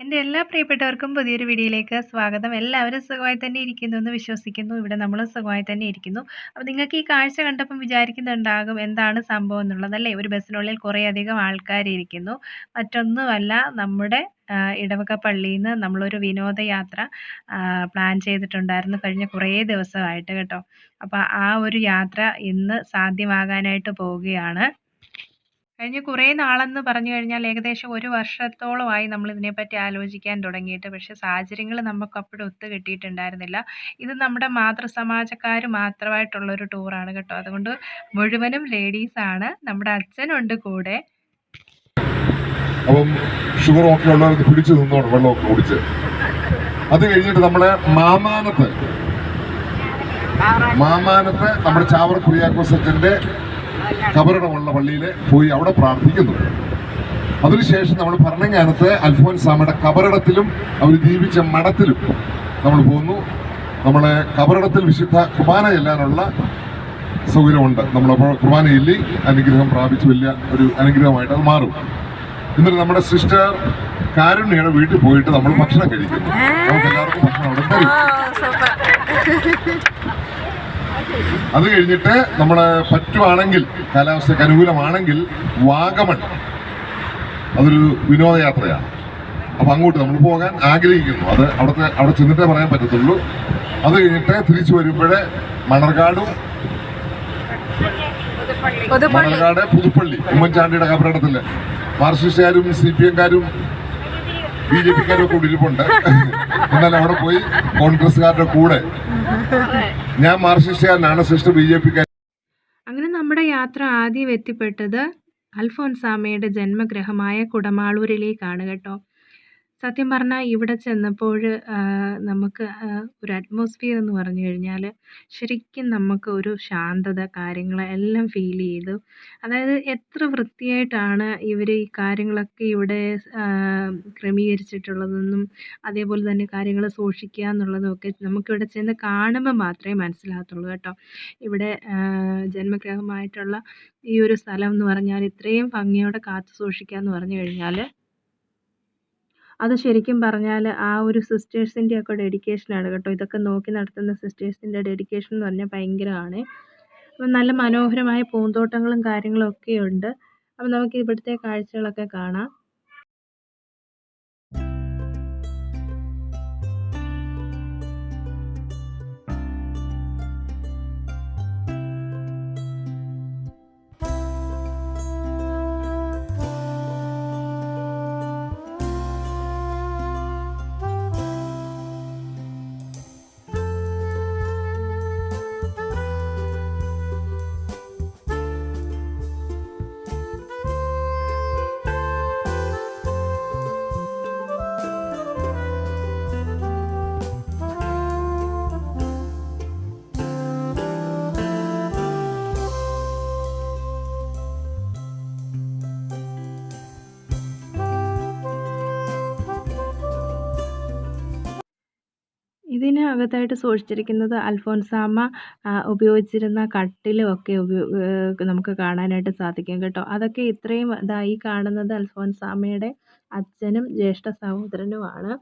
എന്റെ എല്ലാ പ്രിയപ്പെട്ടവർക്കും പുതിയൊരു വീഡിയോയിലേക്ക് സ്വാഗതം. എല്ലാവരും സുഖമായി തന്നെ ഇരിക്കുന്നു എന്ന് വിശ്വസിക്കുന്നു. ഇവിടെ നമ്മൾ സുഖമായി തന്നെ ഇരിക്കുന്നു. അപ്പോൾ നിങ്ങൾക്ക് ഈ കാഴ്ച കണ്ടപ്പം വിചാരിക്കുന്നുണ്ടാകും എന്താണ് സംഭവം എന്നുള്ളത് അല്ലേ? ഒരു ബസ്സിനുള്ളിൽ കുറേയധികം ആൾക്കാർ ഇരിക്കുന്നു. മറ്റൊന്നുമല്ല നമ്മുടെ ഇടവക പള്ളിയിൽ നിന്ന് നമ്മളൊരു വിനോദയാത്ര പ്ലാൻ ചെയ്തിട്ടുണ്ടായിരുന്നു കഴിഞ്ഞ കുറേ ദിവസമായിട്ട് കേട്ടോ. അപ്പോൾ ആ ഒരു യാത്ര ഇന്ന് സാധ്യമാകാനായിട്ട് പോവുകയാണ്. കഴിഞ്ഞ കുറേ നാളെന്ന് പറഞ്ഞു കഴിഞ്ഞാൽ ഏകദേശം ഒരു വർഷത്തോളമായി നമ്മൾ ഇതിനെപ്പറ്റി ആലോചിക്കാൻ തുടങ്ങിയിട്ട്. പക്ഷേ സാഹചര്യങ്ങൾ നമുക്ക് അപ്പോഴും ഒത്തു കിട്ടിയിട്ടുണ്ടായിരുന്നില്ല. ഇത് നമ്മുടെ മാതൃസമാജക്കാർ മാത്രമായിട്ടുള്ളൊരു ടൂറാണ് കേട്ടോ. അതുകൊണ്ട് മുഴുവനും ലേഡീസാണ്. നമ്മുടെ അച്ഛനുണ്ട് കൂടെ. അപ്പം ഷുഗർ ഒക്കെ ഉള്ളവർ പിടിച്ചു നിന്നോണം വെള്ളമൊക്കെ കുടിച്ച്. അത് കഴിഞ്ഞിട്ട് നമ്മുടെ മാമാനത്ത്. മാമാനത്ത് നമ്മുടെ ചാവർ കുര്യാക്കോസ് അച്ഛന്റെ കബറിടമുള്ള പള്ളിയിൽ പോയി അവിടെ പ്രാർത്ഥിക്കുന്നു. അതിനുശേഷം നമ്മൾ ഭരണങ്ങാനത്ത് അൽഫോൻസാമയുടെ കബറിടത്തിലും അവർ ജീവിച്ച മഠത്തിലും നമ്മൾ പോകുന്നു നമ്മളെ കബറിടത്തിൽ വിശുദ്ധ കുർബാന ചെല്ലാനുള്ള സൗകര്യമുണ്ട്. നമ്മളപ്പോൾ കുർബാന ചൊല്ലി അനുഗ്രഹം പ്രാപിച്ച് വലിയ ഒരു അനുഗ്രഹമായിട്ട് അത് മാറും. എന്നിട്ട് നമ്മുടെ സിസ്റ്റർ കാരുണ്യയുടെ വീട്ടിൽ പോയിട്ട് നമ്മൾ ഭക്ഷണം കഴിക്കുന്നു. നമുക്ക് എല്ലാവർക്കും ഭക്ഷണം അവിടെ തരും. അത് കഴിഞ്ഞിട്ട് നമ്മൾ പറ്റുവാണെങ്കിൽ കാലാവസ്ഥയ്ക്ക് അനുകൂലമാണെങ്കിൽ വാഗമൺ അതൊരു വിനോദയാത്രയാണ്. അപ്പം അങ്ങോട്ട് നമ്മൾ പോകാൻ ആഗ്രഹിക്കുന്നു. അത് അവിടുത്തെ അവിടെ ചെന്നിട്ടേ പറയാൻ പറ്റത്തുള്ളൂ. അത് കഴിഞ്ഞിട്ട് തിരിച്ചു വരുമ്പോഴേ മണർകാടും മണർകാട് പുതുപ്പള്ളി ഉമ്മൻചാണ്ടിയുടെ കബറിടത്തിൽ. മാർക്സിസ്റ്റുകാരും സി പി എംകാരും ബി ജെ പിക്കാരൊക്കെ ഒക്കെ ഇരിപ്പുണ്ട്. എന്നാൽ അവിടെ പോയി കോൺഗ്രസ്സുകാരുടെ കൂടെ. ഞാൻ മാർക്സിസ്റ്റുകാരനാണ് സിസ്റ്റർ ബി ജെ പിക്കാർ അങ്ങനെ നമ്മുടെ യാത്ര ആദ്യം എത്തിപ്പെട്ടത് അൽഫോൻസാമയുടെ ജന്മഗ്രഹമായ കുടമാളൂരിലേക്കാണ് കേട്ടോ. സത്യം പറഞ്ഞാൽ ഇവിടെ ചെന്നപ്പോൾ നമുക്ക് ഒരു അറ്റ്മോസ്ഫിയർ എന്ന് പറഞ്ഞു കഴിഞ്ഞാൽ ശരിക്കും നമുക്ക് ഒരു ശാന്തത കാര്യങ്ങൾ എല്ലാം ഫീൽ ചെയ്തു. അതായത് എത്ര വൃത്തിയായിട്ടാണ് ഇവർ ഈ കാര്യങ്ങളൊക്കെ ഇവിടെ ക്രമീകരിച്ചിട്ടുള്ളതെന്നും അതേപോലെ തന്നെ കാര്യങ്ങൾ സൂക്ഷിക്കുക എന്നുള്ളതും ഒക്കെ നമുക്കിവിടെ ചെന്ന് കാണുമ്പോൾ മാത്രമേ മനസ്സിലാകത്തുള്ളൂ കേട്ടോ. ഇവിടെ ജന്മഗ്രഹമായിട്ടുള്ള ഈ ഒരു സ്ഥലം എന്ന് പറഞ്ഞാൽ ഇത്രയും ഭംഗിയോടെ കാത്തു സൂക്ഷിക്കുക എന്ന് പറഞ്ഞു കഴിഞ്ഞാൽ അത് ശരിക്കും പറഞ്ഞാൽ ആ ഒരു സിസ്റ്റേഴ്സിന്റെ ഒക്കെ ഡെഡിക്കേഷനാണ് കേട്ടോ. ഇതൊക്കെ നോക്കി നടത്തുന്ന സിസ്റ്റേഴ്സിന്റെ ഡെഡിക്കേഷൻ എന്ന് പറഞ്ഞാൽ ഭയങ്കരമാണ്. അപ്പം നല്ല മനോഹരമായ പൂന്തോട്ടങ്ങളും കാര്യങ്ങളും ഒക്കെ ഉണ്ട്. അപ്പം നമുക്ക് ഇവിടുത്തെ കാഴ്ചകളൊക്കെ കാണാം. ഇതിനകത്തായിട്ട് സൂക്ഷിച്ചിരിക്കുന്നത് അൽഫോൻസാമ്മ ഉപയോഗിച്ചിരുന്ന കട്ടിലും ഒക്കെ നമുക്ക് കാണാനായിട്ട് സാധിക്കും കേട്ടോ. അതൊക്കെ ഇത്രയും ഇതായി കാണുന്നത് അൽഫോൻസാമ്മയുടെ അച്ഛനും ജ്യേഷ്ഠ സഹോദരനുമാണ്.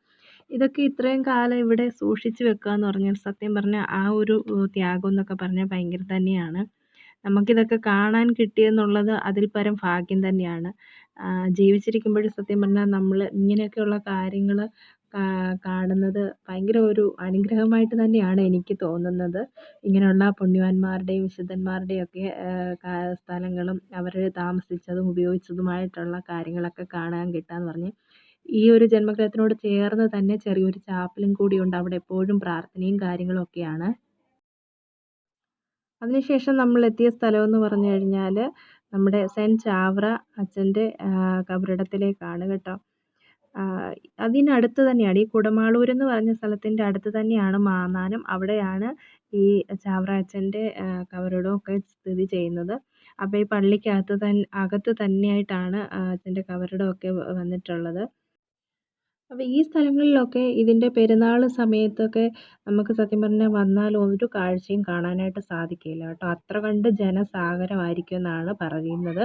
ഇതൊക്കെ ഇത്രയും കാലം ഇവിടെ സൂക്ഷിച്ചു വെക്കുക എന്ന് പറഞ്ഞാൽ സത്യം പറഞ്ഞാൽ ആ ഒരു ത്യാഗം എന്നൊക്കെ പറഞ്ഞാൽ ഭയങ്കര തന്നെയാണ്. നമുക്കിതൊക്കെ കാണാൻ കിട്ടിയെന്നുള്ളത് അതിൽ പരം ഭാഗ്യം തന്നെയാണ്. ജീവിച്ചിരിക്കുമ്പോഴും സത്യം പറഞ്ഞാൽ നമ്മൾ ഇങ്ങനെയൊക്കെയുള്ള കാര്യങ്ങൾ കാണുന്നത് ഭയങ്കര ഒരു അനുഗ്രഹമായിട്ട് തന്നെയാണ് എനിക്ക് തോന്നുന്നത്. ഇങ്ങനെയുള്ള പുണ്യവാന്മാരുടെയും വിശുദ്ധന്മാരുടെയും ഒക്കെ സ്ഥലങ്ങളും അവർ താമസിച്ചതും ഉപയോഗിച്ചതുമായിട്ടുള്ള കാര്യങ്ങളൊക്കെ കാണാൻ കിട്ടുകയെന്ന് പറഞ്ഞ്. ഈ ഒരു ജന്മഗ്രഹത്തിനോട് ചേർന്ന് തന്നെ ചെറിയൊരു ചാപ്പലും കൂടിയുണ്ട് അവിടെ എപ്പോഴും പ്രാർത്ഥനയും കാര്യങ്ങളും ഒക്കെയാണ്. അതിനുശേഷം നമ്മൾ എത്തിയ സ്ഥലം എന്ന് പറഞ്ഞു കഴിഞ്ഞാൽ നമ്മുടെ സെന്റ് ചാവറ അച്ഛന്റെ കബറിടത്തിലേക്കാണ് കേട്ടോ. അതിനടുത്ത് തന്നെയാണ്. ഈ കുടമാളൂർ എന്ന് പറഞ്ഞ സ്ഥലത്തിന്റെ അടുത്ത് തന്നെയാണ് മാന്നാനം. അവിടെയാണ് ഈ ചാവറാച്ചന്റെ കബറിടമൊക്കെ സ്ഥിതി ചെയ്യുന്നത്. അപ്പോൾ ഈ പള്ളിക്കകത്ത് തന്നെ അകത്ത് തന്നെയായിട്ടാണ് അച്ഛന്റെ കബറിടമൊക്കെ വന്നിട്ടുള്ളത്. അപ്പോൾ ഈ സ്ഥലങ്ങളിലൊക്കെ ഇതിന്റെ പെരുന്നാൾ സമയത്തൊക്കെ നമുക്ക് സത്യം പറഞ്ഞാൽ വന്നാൽ ഒരു കാഴ്ചയും കാണാനായിട്ട് സാധിക്കില്ല കേട്ടോ. അത്ര കണ്ട് ജനസാഗരമായിരിക്കും എന്നാണ് പറയുന്നത്.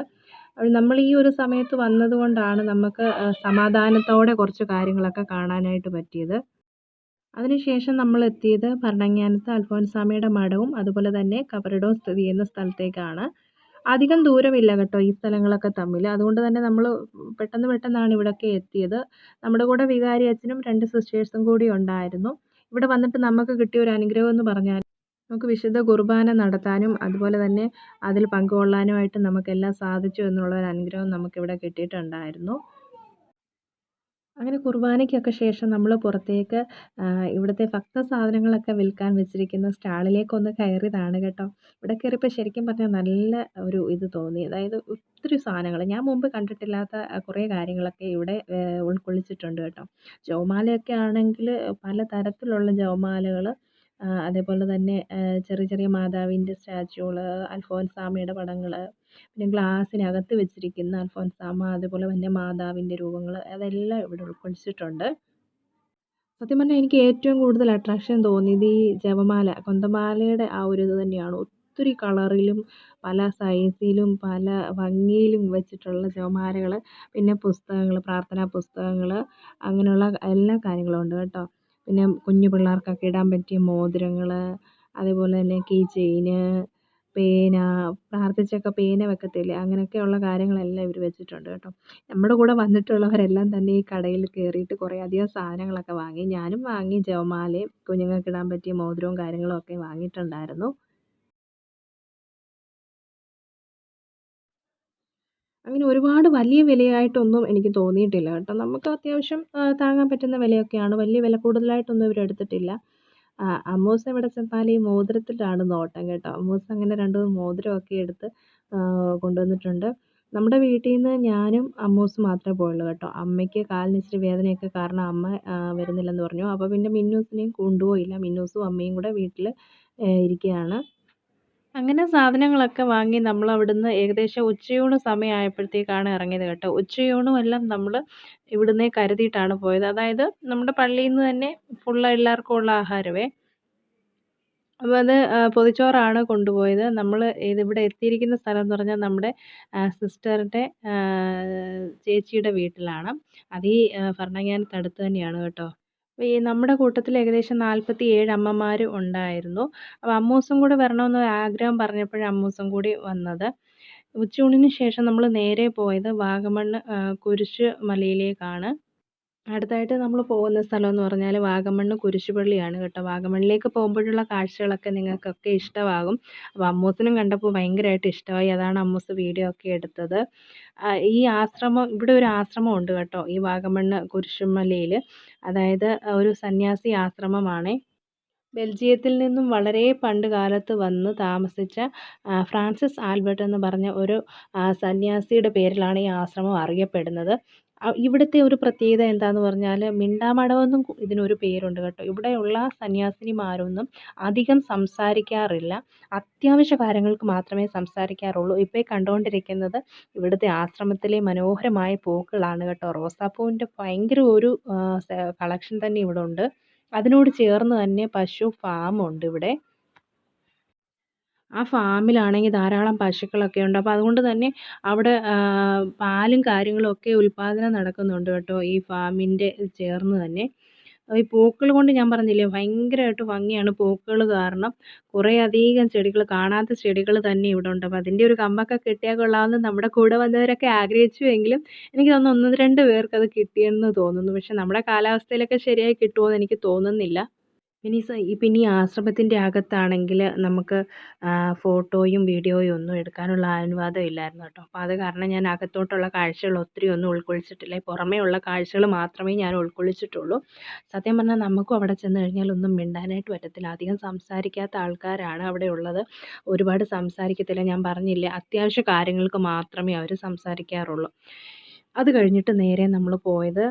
നമ്മൾ ഈ ഒരു സമയത്ത് വന്നതുകൊണ്ടാണ് നമുക്ക് സമാധാനത്തോടെ കുറച്ച് കാര്യങ്ങളൊക്കെ കാണാനായിട്ട് പറ്റിയത്. അതിനുശേഷം നമ്മൾ എത്തിയത് ഭരണങ്ങാനത്ത് അൽഫോൻസാമ്മയുടെ മഠവും അതുപോലെ തന്നെ കബറിടവും സ്ഥിതി ചെയ്യുന്ന സ്ഥലത്തേക്കാണ്. അധികം ദൂരമില്ല കേട്ടോ ഈ സ്ഥലങ്ങളൊക്കെ തമ്മിൽ. അതുകൊണ്ട് തന്നെ നമ്മൾ പെട്ടെന്ന് പെട്ടെന്നാണ് ഇവിടെയൊക്കെ എത്തിയത്. നമ്മുടെ കൂടെ വികാരി അച്ഛനും രണ്ട് സിസ്റ്റേഴ്സും കൂടി ഉണ്ടായിരുന്നു. ഇവിടെ വന്നിട്ട് നമുക്ക് കിട്ടിയ ഒരു അനുഗ്രഹം എന്ന് പറഞ്ഞാൽ നമുക്ക് വിശുദ്ധ കുർബാന നടത്താനും അതുപോലെ തന്നെ അതിൽ പങ്കുകൊള്ളാനുമായിട്ട് നമുക്കെല്ലാം സാധിച്ചു എന്നുള്ള ഒരു അനുഗ്രഹം നമുക്കിവിടെ കിട്ടിയിട്ടുണ്ടായിരുന്നു. അങ്ങനെ കുർബാനയ്ക്കൊക്കെ ശേഷം നമ്മൾ പുറത്തേക്ക് ഇവിടുത്തെ ഭക്ത സാധനങ്ങളൊക്കെ വിൽക്കാൻ വെച്ചിരിക്കുന്ന സ്റ്റാളിലേക്കൊന്ന് കയറിയതാണ് കേട്ടോ. ഇവിടെ കയറിയപ്പോൾ ശരിക്കും പറഞ്ഞാൽ നല്ല ഒരു ഇത് തോന്നി. അതായത് ഒത്തിരി സാധനങ്ങൾ. ഞാൻ മുമ്പ് കണ്ടിട്ടില്ലാത്ത കുറേ കാര്യങ്ങളൊക്കെ ഇവിടെ ഉൾക്കൊള്ളിച്ചിട്ടുണ്ട് കേട്ടോ. ജോമാലയൊക്കെ ആണെങ്കിൽ പല തരത്തിലുള്ള ജപമാലകൾ അതേപോലെ തന്നെ ചെറിയ ചെറിയ മാതാവിന്റെ സ്റ്റാച്യുകൾ അൽഫോൻസാമ്മയുടെ പടങ്ങൾ പിന്നെ ഗ്ലാസ്സിനകത്ത് വെച്ചിരിക്കുന്ന അൽഫോൻസാമ്മ അതേപോലെ തന്നെ മാതാവിന്റെ രൂപങ്ങൾ അതെല്ലാം ഇവിടെ ഉൾക്കൊള്ളിച്ചിട്ടുണ്ട്. സത്യം പറഞ്ഞാൽ എനിക്ക് ഏറ്റവും കൂടുതൽ അട്രാക്ഷൻ തോന്നിയത് ഈ ജപമാല കൊന്തമാലയുടെ ആ ഒരു ഇത് തന്നെയാണ്. ഒത്തിരി കളറിലും പല സൈസിലും പല ഭംഗിയിലും വെച്ചിട്ടുള്ള ജപമാലകൾ പിന്നെ പുസ്തകങ്ങൾ പ്രാർത്ഥനാ പുസ്തകങ്ങൾ അങ്ങനെയുള്ള എല്ലാ കാര്യങ്ങളും ഉണ്ട് കേട്ടോ. പിന്നെ കുഞ്ഞു പിള്ളേർക്കൊക്കെ ഇടാൻ പറ്റിയ മോതിരങ്ങൾ അതേപോലെ തന്നെ കീ ചെയിന് പേന പ്രാർത്ഥിച്ചൊക്കെ പേന വെക്കത്തില്ലേ? അങ്ങനെയൊക്കെയുള്ള കാര്യങ്ങളെല്ലാം ഇവർ വെച്ചിട്ടുണ്ട് കേട്ടോ. നമ്മുടെ കൂടെ വന്നിട്ടുള്ളവരെല്ലാം തന്നെ ഈ കടയിൽ കയറിയിട്ട് കുറേ അധികം സാധനങ്ങളൊക്കെ വാങ്ങി ഞാനും വാങ്ങി ജപമാലയും കുഞ്ഞുങ്ങൾക്കിടാൻ പറ്റിയ മോതിരവും കാര്യങ്ങളും ഒക്കെ വാങ്ങിയിട്ടുണ്ടായിരുന്നു. അങ്ങനെ ഒരുപാട് വലിയ വിലയായിട്ടൊന്നും എനിക്ക് തോന്നിയിട്ടില്ല കേട്ടോ. നമുക്ക് അത്യാവശ്യം താങ്ങാൻ പറ്റുന്ന വിലയൊക്കെയാണ്. വലിയ വില കൂടുതലായിട്ടൊന്നും ഇവരെടുത്തിട്ടില്ല അമ്മൂസ് എവിടെ ചെന്നാൽ ഈ മോതിരത്തിലാണ് നോട്ടം കേട്ടോ. അമ്മൂസ് അങ്ങനെ രണ്ട് മോതിരമൊക്കെ എടുത്ത് കൊണ്ടുവന്നിട്ടുണ്ട്. നമ്മുടെ വീട്ടിൽ നിന്ന് ഞാനും അമ്മൂസ് മാത്രമേ പോയുള്ളൂ കേട്ടോ. അമ്മയ്ക്ക് കാലിന് ഇച്ചിരി വേദനയൊക്കെ കാരണം അമ്മ വരുന്നില്ലെന്ന് പറഞ്ഞു. അപ്പോൾ പിന്നെ മിന്നൂസിനെയും കൊണ്ടുപോയില്ല. മിന്നൂസും അമ്മയും കൂടെ വീട്ടിൽ ഇരിക്കുകയാണ്. അങ്ങനെ സാധനങ്ങളൊക്കെ വാങ്ങി നമ്മൾ അവിടുന്ന് ഏകദേശം ഉച്ചയൂണ് സമയമായപ്പോഴത്തേക്കാണ് ഇറങ്ങിയത് കേട്ടോ. ഉച്ചയൂണും എല്ലാം നമ്മൾ ഇവിടുന്നേ കരുതിയിട്ടാണ് പോയത്. അതായത് നമ്മുടെ പള്ളിയിൽ നിന്ന് തന്നെ ഫുള്ള് എല്ലാവർക്കും ഉള്ള ആഹാരമേ. അപ്പോൾ അത് പൊതിച്ചോറാണ് കൊണ്ടുപോയത്. നമ്മൾ ഇതിവിടെ എത്തിയിരിക്കുന്ന സ്ഥലം എന്ന് പറഞ്ഞാൽ നമ്മുടെ സിസ്റ്ററിന്റെ ചേച്ചിയുടെ വീട്ടിലാണ്. അത് ഈ തന്നെയാണ് കേട്ടോ. ഈ നമ്മുടെ കൂട്ടത്തിൽ ഏകദേശം നാൽപ്പത്തി ഏഴ് അമ്മമാർ ഉണ്ടായിരുന്നു. അപ്പോൾ അമ്മൂസും കൂടി വരണമെന്ന് ആഗ്രഹം പറഞ്ഞപ്പോഴാണ് അമ്മൂസും കൂടി വന്നത്. ഉച്ചയൂണിന് ശേഷം നമ്മൾ നേരെ പോയത് വാഗമണ്ണ് കുരിശ് മലയിലേക്കാണ്. അടുത്തായിട്ട് നമ്മൾ പോകുന്ന സ്ഥലം എന്ന് പറഞ്ഞാൽ വാഗമണ്ണ് കുരിശുപള്ളിയാണ് കേട്ടോ. വാഗമണ്ണിലേക്ക് പോകുമ്പോഴുള്ള കാഴ്ചകളൊക്കെ നിങ്ങൾക്കൊക്കെ ഇഷ്ടമാകും. അപ്പോൾ അമ്മൂസിനും കണ്ടപ്പോൾ ഭയങ്കരമായിട്ട് ഇഷ്ടമായി. അതാണ് അമ്മൂസ് വീഡിയോ ഒക്കെ എടുത്തത്. ഈ ആശ്രമം ഇവിടെ ഒരു ആശ്രമം ഉണ്ട് കേട്ടോ ഈ വാഗമണ്ണ് കുരിശുമലയിൽ അതായത് ഒരു സന്യാസി ആശ്രമമാണ്. ബെൽജിയത്തിൽ നിന്നും വളരെ പണ്ട് കാലത്ത് വന്ന് താമസിച്ച ഫ്രാൻസിസ് ആൽബർട്ട് എന്ന് പറഞ്ഞ ഒരു സന്യാസിയുടെ പേരിലാണ് ഈ ആശ്രമം അറിയപ്പെടുന്നത്. ഇവിടുത്തെ ഒരു പ്രത്യേകത എന്താന്ന് പറഞ്ഞാൽ മിണ്ടാമടവെന്നും ഇതിനൊരു പേരുണ്ട് കേട്ടോ. ഇവിടെയുള്ള സന്യാസിനിമാരൊന്നും അധികം സംസാരിക്കാറില്ല. അത്യാവശ്യ കാര്യങ്ങൾക്ക് മാത്രമേ സംസാരിക്കാറുള്ളൂ. ഇപ്പോൾ കണ്ടുകൊണ്ടിരിക്കുന്നത് ഇവിടുത്തെ ആശ്രമത്തിലെ മനോഹരമായ പൂക്കളാണ് കേട്ടോ. റോസാപ്പൂവിന്റെ ഭയങ്കര ഒരു കളക്ഷൻ തന്നെ ഇവിടെ ഉണ്ട് അതിനോട് ചേർന്ന് തന്നെ പശു ഫാമുണ്ട് ഇവിടെ. ആ ഫാമിലാണെങ്കിൽ ധാരാളം പശുക്കളൊക്കെ ഉണ്ട്. അപ്പോൾ അതുകൊണ്ട് തന്നെ അവിടെ പാലും കാര്യങ്ങളും ഒക്കെ ഉൽപാദനം നടക്കുന്നുണ്ട് കേട്ടോ ഈ ഫാമിന്റെ ചേർന്ന് തന്നെ. ഈ പൂക്കൾ കൊണ്ട് ഞാൻ പറഞ്ഞില്ലേ ഭയങ്കരമായിട്ട് ഭംഗിയാണ് പൂക്കൾ കാരണം കുറേ അധികം ചെടികൾ കാണാത്ത ചെടികൾ തന്നെ ഇവിടെ ഉണ്ട്. അപ്പോൾ അതിന്റെ ഒരു കമ്പൊക്കെ കിട്ടിയാൽ കൊള്ളാമെന്ന് നമ്മുടെ കൂടെ വന്നവരൊക്കെ ആഗ്രഹിച്ചു എങ്കിലും എനിക്ക് തോന്നുന്നു ഒന്ന് രണ്ട് പേർക്ക് അത് കിട്ടിയെന്ന് തോന്നുന്നു. പക്ഷെ നമ്മുടെ കാലാവസ്ഥയിലൊക്കെ ശരിയായി കിട്ടുമോ എന്ന് എനിക്ക് തോന്നുന്നില്ല. ഈ പിന്നെ ഈ ആശ്രമത്തിന്റെ അകത്താണെങ്കിൽ നമുക്ക് ഫോട്ടോയും വീഡിയോയും ഒന്നും എടുക്കാനുള്ള അനുവാദം ഇല്ലായിരുന്നു കേട്ടോ. അപ്പോൾ അത് കാരണം ഞാൻ അകത്തോട്ടുള്ള കാഴ്ചകൾ ഒത്തിരി ഒന്നും ഉൾക്കൊള്ളിച്ചിട്ടില്ല. പുറമേ ഉള്ള കാഴ്ചകൾ മാത്രമേ ഞാൻ ഉൾക്കൊള്ളിച്ചിട്ടുള്ളൂ. സത്യം പറഞ്ഞാൽ നമുക്കും അവിടെ ചെന്ന് കഴിഞ്ഞാൽ ഒന്നും മിണ്ടാനായിട്ട് പറ്റത്തില്ല. അധികം സംസാരിക്കാത്ത ആൾക്കാരാണ് അവിടെ ഉള്ളത്. ഒരുപാട് സംസാരിക്കത്തില്ല. ഞാൻ പറഞ്ഞില്ലേ അത്യാവശ്യ കാര്യങ്ങൾക്ക് മാത്രമേ അവർ സംസാരിക്കാറുള്ളൂ. അത് കഴിഞ്ഞിട്ട് നേരെ നമ്മൾ പോയത്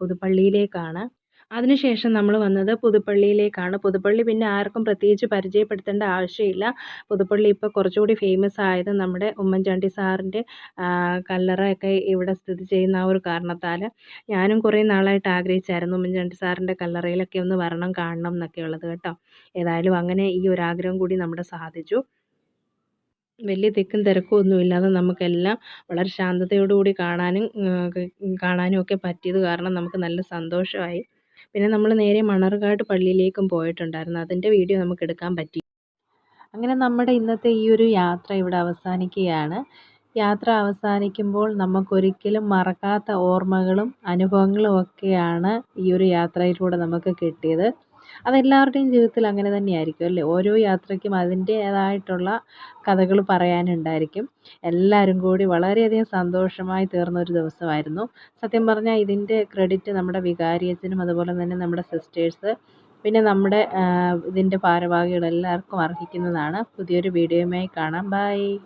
പുതുപ്പള്ളിയിലേക്കാണ്. അതിനുശേഷം നമ്മൾ വന്നത് പുതുപ്പള്ളിയിലേക്കാണ്. പുതുപ്പള്ളി പിന്നെ ആർക്കും പ്രത്യേകിച്ച് പരിചയപ്പെടുത്തേണ്ട ആവശ്യമില്ല. പുതുപ്പള്ളി ഇപ്പോൾ കുറച്ചുകൂടി ഫേമസ് ആയത് നമ്മുടെ ഉമ്മൻചാണ്ടി സാറിന്റെ കല്ലറയൊക്കെ ഇവിടെ സ്ഥിതി ചെയ്യുന്ന ആ ഒരു കാരണത്താൽ ഞാനും കുറേ നാളായിട്ട് ആഗ്രഹിച്ചായിരുന്നു ഉമ്മൻചാണ്ടി സാറിന്റെ കല്ലറയിലൊക്കെ ഒന്ന് വരണം കാണണം എന്നൊക്കെ ഉള്ളത് കേട്ടോ. ഏതായാലും അങ്ങനെ ഈ ഒരു ആഗ്രഹം കൂടി നമ്മുടെ സാധിച്ചു. വലിയ തിക്കും തിരക്കും ഒന്നും ഇല്ലാതെ നമുക്കെല്ലാം വളരെ ശാന്തതയോടുകൂടി കാണാനും കാണാനും ഒക്കെ പറ്റിയത് കാരണം നമുക്ക് നല്ല സന്തോഷമായി. പിന്നെ നമ്മൾ നേരെ മണർകാട് പള്ളിയിലേക്കും പോയിട്ടുണ്ടായിരുന്നു. അതിന്റെ വീഡിയോ നമുക്ക് എടുക്കാൻ പറ്റി. അങ്ങനെ നമ്മുടെ ഇന്നത്തെ ഈ ഒരു യാത്ര ഇവിടെ അവസാനിക്കുകയാണ്. യാത്ര അവസാനിക്കുമ്പോൾ നമുക്കൊരിക്കലും മറക്കാത്ത ഓർമ്മകളും അനുഭവങ്ങളും ഒക്കെയാണ് ഈ ഒരു യാത്രയിലൂടെ നമുക്ക് കിട്ടിയത്. അതെല്ലാവരുടെയും ജീവിതത്തിൽ അങ്ങനെ തന്നെയായിരിക്കും അല്ലേ? ഓരോ യാത്രയ്ക്കും അതിന്റേതായിട്ടുള്ള കഥകൾ പറയാനുണ്ടായിരിക്കും. എല്ലാവരും കൂടി വളരെയധികം സന്തോഷമായി തീർന്ന ഒരു ദിവസമായിരുന്നു. സത്യം പറഞ്ഞാൽ ഇതിന്റെ ക്രെഡിറ്റ് നമ്മുടെ വികാരിയച്ചനും അതുപോലെ തന്നെ നമ്മുടെ സിസ്റ്റേഴ്സ് പിന്നെ നമ്മുടെ ഇതിന്റെ ഭാരവാഹികൾ എല്ലാവർക്കും അർഹിക്കുന്നതാണ്. പുതിയൊരു വീഡിയോയുമായി കാണാം. ബൈ.